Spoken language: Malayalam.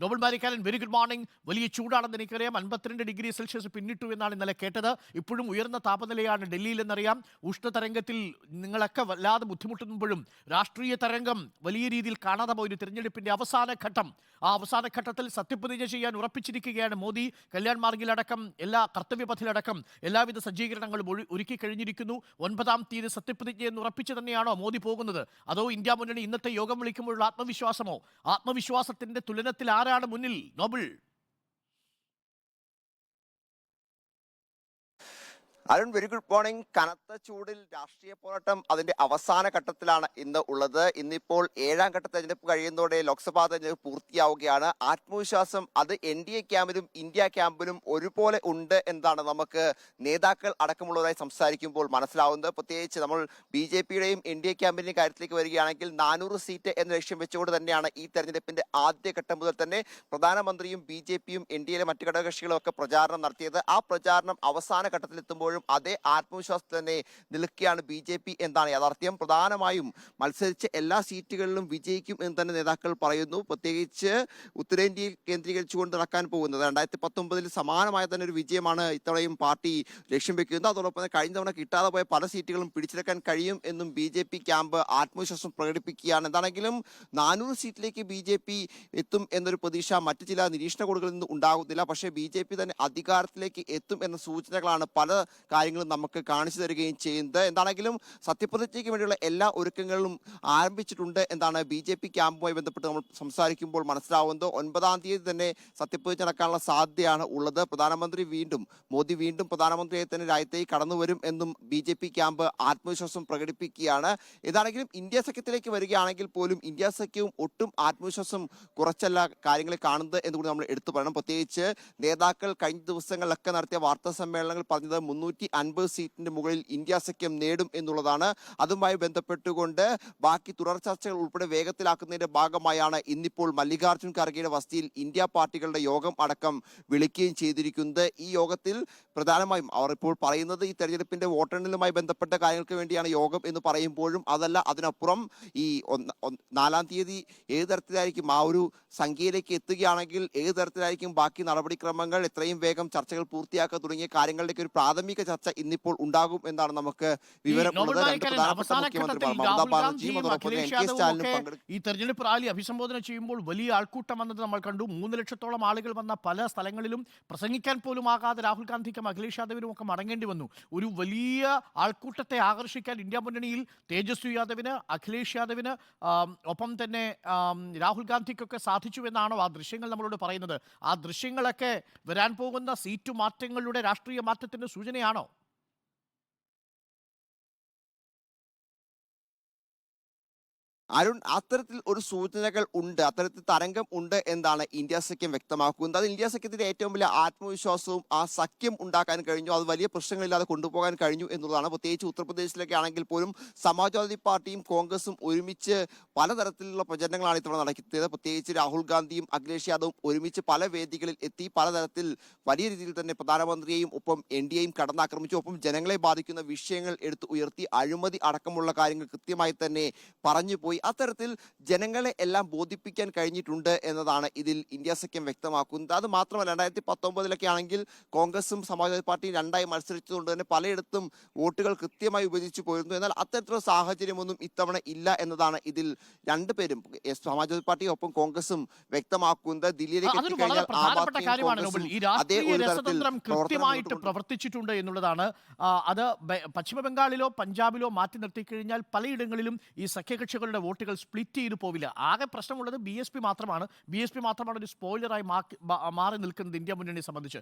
നോബൽ മാരിക്കാരൻ വെരി ഗുഡ് മോർണിംഗ് വലിയ ചൂടാണെന്ന് എനിക്കറിയാം. അൻപത്തിരണ്ട് ഡിഗ്രി സെൽഷ്യസ് പിന്നിട്ടു എന്നാണ് ഇന്നലെ കേട്ടത്. ഇപ്പോഴും ഉയർന്ന താപനിലയാണ് ഡൽഹിയിൽ എന്നറിയാം. ഉഷ്ണതരംഗത്തിൽ നിങ്ങളൊക്കെ വല്ലാതെ ബുദ്ധിമുട്ടുമ്പോഴും രാഷ്ട്രീയ തരംഗം വലിയ രീതിയിൽ കാണാതെ പോയൊരു തിരഞ്ഞെടുപ്പിന്റെ അവസാന ഘട്ടം. ആ അവസാന ഘട്ടത്തിൽ സത്യപ്രതിജ്ഞ ചെയ്യാൻ ഉറപ്പിച്ചിരിക്കുകയാണ് മോദി. കല്യാൺ മാർഗിലടക്കം എല്ലാ കർത്തവ്യപഥിലടക്കം എല്ലാവിധ സജ്ജീകരണങ്ങളും ഒരുക്കി കഴിഞ്ഞിരിക്കുന്നു. ഒൻപതാം തീയതി സത്യപ്രതിജ്ഞ എന്ന് ഉറപ്പിച്ചു തന്നെയാണോ മോദി പോകുന്നത്? അതോ ഇന്ത്യ മുന്നണി ഇന്നത്തെ യോഗം വിളിക്കുമ്പോഴുള്ള ആത്മവിശ്വാസമോ? ആത്മവിശ്വാസത്തിന്റെ തുലനത്തിൽ ആരാണ് മുന്നിൽ? Noble. Arun very good morning കനത്ത ചൂടിൽ രാഷ്ട്രീയ പോരാട്ടം അതിന്റെ അവസാന ഘട്ടത്തിലാണ് ഇന്ന് ഉള്ളത്. ഇന്നിപ്പോൾ ഏഴാം ഘട്ട തെരഞ്ഞെടുപ്പ് കഴിയുന്നതോടെ ലോക്സഭാ തെരഞ്ഞെടുപ്പ് പൂർത്തിയാവുകയാണ്. ആത്മവിശ്വാസം അത് എൻ ഡി എ ക്യാമ്പിലും ഇന്ത്യ ക്യാമ്പിലും ഒരുപോലെ ഉണ്ട് എന്നാണ് നമുക്ക് നേതാക്കൾ അടക്കമുള്ളവരായി സംസാരിക്കുമ്പോൾ മനസ്സിലാവുന്നത്. പ്രത്യേകിച്ച് നമ്മൾ ബി ജെ പിയുടെയും എൻ ഡി എ ക്യാമ്പിന്റെയും കാര്യത്തിലേക്ക് വരികയാണെങ്കിൽ നാനൂറ് സീറ്റ് എന്ന ലക്ഷ്യം വെച്ചുകൊണ്ട് തന്നെയാണ് ഈ തെരഞ്ഞെടുപ്പിന്റെ ആദ്യ ഘട്ടം മുതൽ തന്നെ പ്രധാനമന്ത്രിയും ബി ജെ പിയും എൻ ഡി എയിലെ മറ്റു ഘടകകക്ഷികളും ഒക്കെ പ്രചാരണം നടത്തിയത്. ആ പ്രചാരണം അവസാന ഘട്ടത്തിലെത്തുമ്പോഴും അതേ ആത്മവിശ്വാസത്തിൽ തന്നെ നിൽക്കുകയാണ് ബി ജെ പി എന്നാണ് യാഥാർത്ഥ്യം. പ്രധാനമായും മത്സരിച്ച എല്ലാ സീറ്റുകളിലും വിജയിക്കും എന്ന് തന്നെ നേതാക്കൾ പറയുന്നു. പ്രത്യേകിച്ച് ഉത്തരേന്ത്യയിൽ കേന്ദ്രീകരിച്ചുകൊണ്ട് നടക്കാൻ പോകുന്നത് രണ്ടായിരത്തി പത്തൊമ്പതിൽ സമാനമായ തന്നെ ഒരു വിജയമാണ് ഇത്തവണയും പാർട്ടി ലക്ഷ്യം വെക്കുന്നത്. അതോടൊപ്പം തന്നെ കഴിഞ്ഞ തവണ കിട്ടാതെ പോയ പല സീറ്റുകളും പിടിച്ചെടുക്കാൻ കഴിയും എന്നും ബി ജെ പി ക്യാമ്പ് ആത്മവിശ്വാസം പ്രകടിപ്പിക്കുകയാണ്. എന്താണെങ്കിലും നാനൂറ് സീറ്റിലേക്ക് ബി ജെ പി എത്തും എന്നൊരു പ്രതീക്ഷ മറ്റു ചില നിരീക്ഷണ കോണുകളിൽ നിന്ന് ഉണ്ടാകുന്നില്ല. പക്ഷേ ബി ജെ പി തന്നെ അധികാരത്തിലേക്ക് എത്തും എന്ന സൂചനകളാണ് പല കാര്യങ്ങളും നമുക്ക് കാണിച്ചു തരികയും ചെയ്യുന്നത്. എന്താണെങ്കിലും സത്യപ്രതിജ്ഞയ്ക്ക് വേണ്ടിയുള്ള എല്ലാ ഒരുക്കങ്ങളും ആരംഭിച്ചിട്ടുണ്ട് എന്താണ് ബി ജെ പി ക്യാമ്പുമായി ബന്ധപ്പെട്ട് നമ്മൾ സംസാരിക്കുമ്പോൾ മനസ്സിലാവുന്നത്. ഒൻപതാം തീയതി തന്നെ സത്യപ്രതിജ്ഞ നടക്കാനുള്ള സാധ്യതയാണ് ഉള്ളത്. പ്രധാനമന്ത്രി വീണ്ടും മോദി വീണ്ടും പ്രധാനമന്ത്രിയെ തന്നെ രാജ്യത്തേക്ക് കടന്നു വരും എന്നും ബി ജെ പി ക്യാമ്പ് ആത്മവിശ്വാസം പ്രകടിപ്പിക്കുകയാണ്. ഏതാണെങ്കിലും ഇന്ത്യ സഖ്യത്തിലേക്ക് വരികയാണെങ്കിൽ പോലും ഇന്ത്യ സഖ്യവും ഒട്ടും ആത്മവിശ്വാസം കുറച്ചല്ല കാര്യങ്ങളെ കാണുന്നത് എന്നുകൂടി നമ്മൾ എടുത്തു പറയണം. പ്രത്യേകിച്ച് നേതാക്കൾ കഴിഞ്ഞ ദിവസങ്ങളിലൊക്കെ നടത്തിയ വാർത്താ സമ്മേളനങ്ങൾ പറഞ്ഞത് മുന്നൂറ്റി അൻപത് സീറ്റിന്റെ മുകളിൽ ഇന്ത്യ സഖ്യം നേടും എന്നുള്ളതാണ് അതുമായി ബന്ധപ്പെട്ടുകൊണ്ട് ബാക്കി തുടർ ചർച്ചകൾ ഉൾപ്പെടെ വേഗത്തിലാക്കുന്നതിന്റെ ഭാഗമായാണ് ഇന്നിപ്പോൾ മല്ലികാർജുൻ ഖാർഗെയുടെ വസതിയിൽ ഇന്ത്യ പാർട്ടികളുടെ യോഗം അടക്കം വിളിക്കുകയും ചെയ്തിരിക്കുന്നത്. ഈ യോഗത്തിൽ പ്രധാനമായും അവർ ഇപ്പോൾ പറയുന്നത് ഈ തെരഞ്ഞെടുപ്പിന്റെ വോട്ടെണ്ണലുമായി ബന്ധപ്പെട്ട കാര്യങ്ങൾക്ക് വേണ്ടിയാണ് യോഗം എന്ന് പറയുമ്പോഴും അതല്ല അതിനപ്പുറം ഈ നാലാം തീയതി ഏത് തരത്തിലായിരിക്കും ആ ഒരു സംഖ്യയിലേക്ക് എത്തുകയാണെങ്കിൽ ഏത് തരത്തിലായിരിക്കും ബാക്കി നടപടിക്രമങ്ങൾ എത്രയും വേഗം ചർച്ചകൾ പൂർത്തിയാക്കുക തുടങ്ങിയ കാര്യങ്ങളിലേക്ക് ഒരു പ്രാഥമിക ചർച്ച ഇന്നിപ്പോൾ ഉണ്ടാകും എന്നാണ് നമുക്ക് ഈ വിവരം നോബൽ ഉള്ളത്. രണ്ട് മാരിക്കാരൻ പ്രധാനപ്പെട്ട അവസാന മുഖ്യമന്ത്രിമാർ ഘട്ടത്തിൽ മമതാ രാഹുൽ ബാനർജിയും ഗാന്ധിയും അതോടൊപ്പം അഖിലേഷ് എം കെ യാദവും സ്റ്റാലിനും ഒക്കെ പങ്കെടുക്കും ഈ തെരഞ്ഞെടുപ്പ് റാലി അഭിസംബോധന ചെയ്യുമ്പോൾ വലിയ ആൾക്കൂട്ടം വന്നത് നമ്മൾ കണ്ടു. മൂന്ന് ലക്ഷത്തോളം ആളുകൾ വന്ന പല സ്ഥലങ്ങളിലും പ്രസംഗിക്കാൻ പോലും ആകാതെ രാഹുൽ ഗാന്ധിക്കും അഖിലേഷ് യാദവിനും ഒക്കെ മടങ്ങേണ്ടി വന്നു. ഒരു വലിയ ആൾക്കൂട്ടത്തെ ആകർഷിക്കാൻ ഇന്ത്യ മുന്നണിയിൽ തേജസ്വി യാദവിന് അഖിലേഷ് യാദവിന് ഒപ്പം തന്നെ രാഹുൽ ഗാന്ധിക്കൊക്കെ സാധിച്ചു എന്നാണോ ആ ദൃശ്യങ്ങൾ നമ്മളോട് പറയുന്നത്. ആ ദൃശ്യങ്ങളൊക്കെ വരാൻ പോകുന്ന സീറ്റു മാറ്റങ്ങളുടെ രാഷ്ട്രീയ മാറ്റത്തിന്റെ സൂചനയാണോ അരുൺ അത്തരത്തിൽ ഒരു സൂചനകൾ ഉണ്ട് അത്തരത്തിൽ തരംഗം ഉണ്ട് എന്നാണ് ഇന്ത്യ സഖ്യം വ്യക്തമാക്കുന്നത്. അത് ഇന്ത്യ സഖ്യത്തിന്റെ ഏറ്റവും വലിയ ആത്മവിശ്വാസവും ആ സഖ്യം ഉണ്ടാക്കാൻ കഴിഞ്ഞു അത് വലിയ പ്രശ്നങ്ങളില്ലാതെ കൊണ്ടുപോകാൻ കഴിഞ്ഞു എന്നുള്ളതാണ്. പ്രത്യേകിച്ച് ഉത്തർപ്രദേശിലൊക്കെ ആണെങ്കിൽ പോലും സമാജ്വാദി പാർട്ടിയും കോൺഗ്രസും ഒരുമിച്ച് പലതരത്തിലുള്ള പ്രചരണങ്ങളാണ് ഇത്തവണ നടത്തിയത്. പ്രത്യേകിച്ച് രാഹുൽ ഗാന്ധിയും അഖിലേഷ് യാദവും ഒരുമിച്ച് പല വേദികളിൽ എത്തി പലതരത്തിൽ വലിയ രീതിയിൽ തന്നെ പ്രധാനമന്ത്രിയെയും ഒപ്പം എൻ ഡി എയും കടന്നാക്രമിച്ചു. ഒപ്പം ജനങ്ങളെ ബാധിക്കുന്ന വിഷയങ്ങൾ എടുത്ത് ഉയർത്തി അഴിമതി അടക്കമുള്ള കാര്യങ്ങൾ കൃത്യമായി തന്നെ പറഞ്ഞു പോയി. അത്തരത്തിൽ ജനങ്ങളെ എല്ലാം ബോധിപ്പിക്കാൻ കഴിഞ്ഞിട്ടുണ്ട് എന്നതാണ് ഇതിൽ ഇന്ത്യ സഖ്യം വ്യക്തമാക്കുന്നത്. അത് മാത്രമല്ല രണ്ടായിരത്തി പത്തൊമ്പതിലൊക്കെ ആണെങ്കിൽ കോൺഗ്രസും സമാജ്വാദി പാർട്ടിയും രണ്ടായി മത്സരിച്ചതുകൊണ്ട് തന്നെ പലയിടത്തും വോട്ടുകൾ കൃത്യമായി വിഭജിച്ചു പോയിരുന്നു. എന്നാൽ അത്തരത്തിലുള്ള സാഹചര്യമൊന്നും ഇത്തവണ ഇല്ല എന്നതാണ് ഇതിൽ രണ്ടുപേരും പേരും സമാജ്വാദി പാർട്ടിയും ഒപ്പം കോൺഗ്രസും വ്യക്തമാക്കുന്നത്. ദില്ലിയിലേക്ക് എത്തിക്കഴിഞ്ഞാൽ ആം അതേ ഒരു തരത്തിൽ കൃത്യമായിട്ട് പ്രവർത്തിച്ചിട്ടുണ്ട് എന്നുള്ളതാണ്. അത് പശ്ചിമ ബംഗാളിലോ പഞ്ചാബിലോ മാറ്റി നിർത്തിക്കഴിഞ്ഞാൽ പലയിടങ്ങളിലും ഈ സഖ്യകക്ഷികളുടെ വോട്ടുകൾ സ്പ്ലിറ്റ് ചെയ്തു പോവില്ല. ആകെ പ്രശ്നമുള്ളത് ബി എസ് പി മാത്രമാണ്. ബി എസ് പി മാത്രമാണ് ഒരു സ്പോയിലറായി മാറി നിൽക്കുന്നത് ഇന്ത്യ മുന്നണിയെ സംബന്ധിച്ച്.